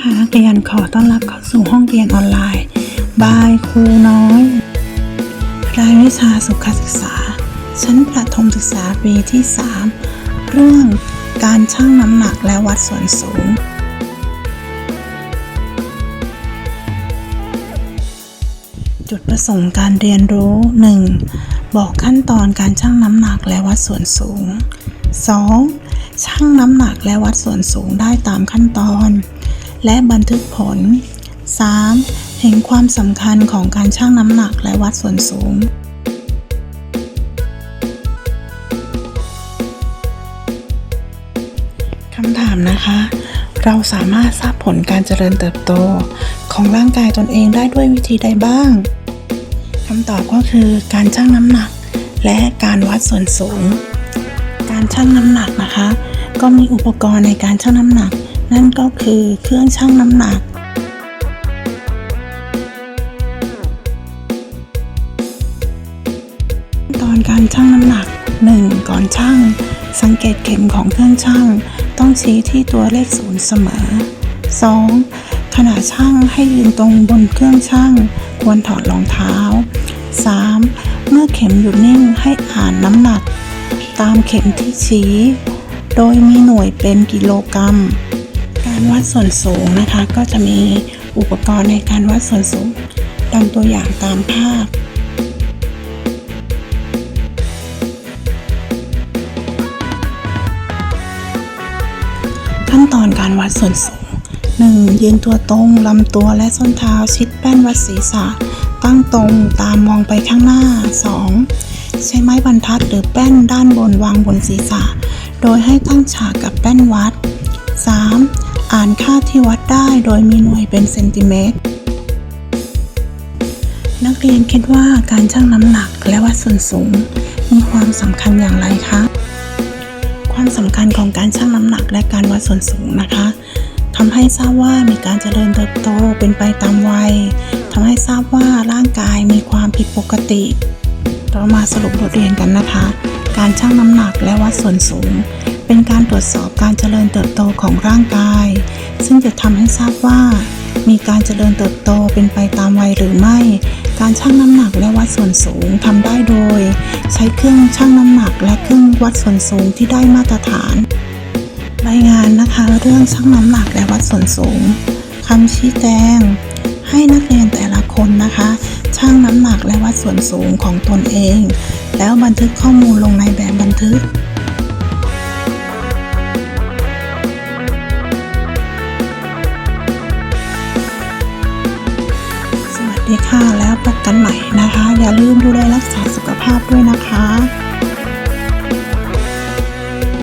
คะนักเรียนขอต้อนรับเข้าสู่ห้องเรียนออนไลน์บายครูน้อย รายวิชาสุขศึกษา ชั้นประถมศึกษาปีที่ 3 เรื่องการชั่งน้ำหนักและวัดส่วนสูง จุดประสงค์การเรียนรู้ 1. บอกขั้นตอนการชั่งน้ำหนักและวัดส่วนสูง 2. ชั่งน้ำหนักและวัดส่วนสูงได้ตามขั้นตอน และบันทึกผล 3. เห็นความสำคัญของการชั่งน้ำหนักและวัดส่วนสูง คำถามนะคะ เราสามารถทราบผลการเจริญเติบโตของร่างกายตนเองได้ด้วยวิธีใดบ้าง คำตอบก็คือการชั่งน้ำหนัก และการวัดส่วนสูง การชั่งน้ำหนักนะคะ ก็มีอุปกรณ์ในการชั่งน้ำหนัก นั่นก็คือเครื่องชั่งน้ำหนัก ตอนการชั่งน้ำหนัก 1. ก่อนชั่ง สังเกตเข็มของเครื่องชั่ง ต้องชี้ที่ตัวเลขศูนย์เสมอ 2. ขณะชั่งให้ยืนตรงบนเครื่องชั่ง ควรถอดรองเท้า 3. เมื่อเข็มหยุดนิ่งให้อ่านน้ำหนัก ตามเข็มที่ชี้ โดยมีหน่วยเป็นกิโลกรัม การวัดส่วนสูงนะคะ ก็จะมีอุปกรณ์ในการวัดส่วนสูงดังตัวอย่างตามภาพขั้นตอนการวัดส่วนสูง 1. ยืนตัวตรง ลำตัวและส้นเท้าชิดแป้นวัดศีรษะ ตั้งตรงตามมองไปข้างหน้า 2. ใช้ไม้บรรทัดหรือแป้นด้านบนวางบนศีรษะ โดยให้ตั้งฉากกับแป้นวัด 3. อ่านค่าที่วัดได้โดยมีหน่วยเป็นเซนติเมตร นักเรียนคิดว่าการชั่งน้ำหนักและวัดส่วนสูง มีความสำคัญอย่างไรคะ ความสำคัญของการชั่งน้ำหนักและการวัดส่วนสูงนะคะทำให้ทราบว่ามีการเจริญเติบโตเป็นไปตามวัยทำให้ทราบว่าร่างกายมีความผิดปกติ เรามาสรุปบทเรียนกันนะคะ การชั่งน้ำหนักและวัดส่วนสูง เป็นการตรวจสอบการเจริญเติบโตของร่างกาย ซึ่งจะทำให้ทราบว่า มีการเจริญเติบโตเป็นไปตามวัยหรือไม่ การชั่งน้ำหนักและวัดส่วนสูงทำได้โดย ใช้เครื่องชั่งน้ำหนักและเครื่องวัดส่วนสูงที่ได้มาตรฐาน รายงานนะคะเรื่องชั่งน้ำหนักและวัดส่วนสูงคำชี้แจง ให้นักเรียนแต่ละคนนะคะชั่งน้ำหนักและวัดส่วนสูงของตนเอง แล้วบันทึกข้อมูลลงในแบบบันทึกีค่ะแล้วพบกันใหม่นะคะ อย่าลืมดูแลรักษาสุขภาพด้วยนะคะ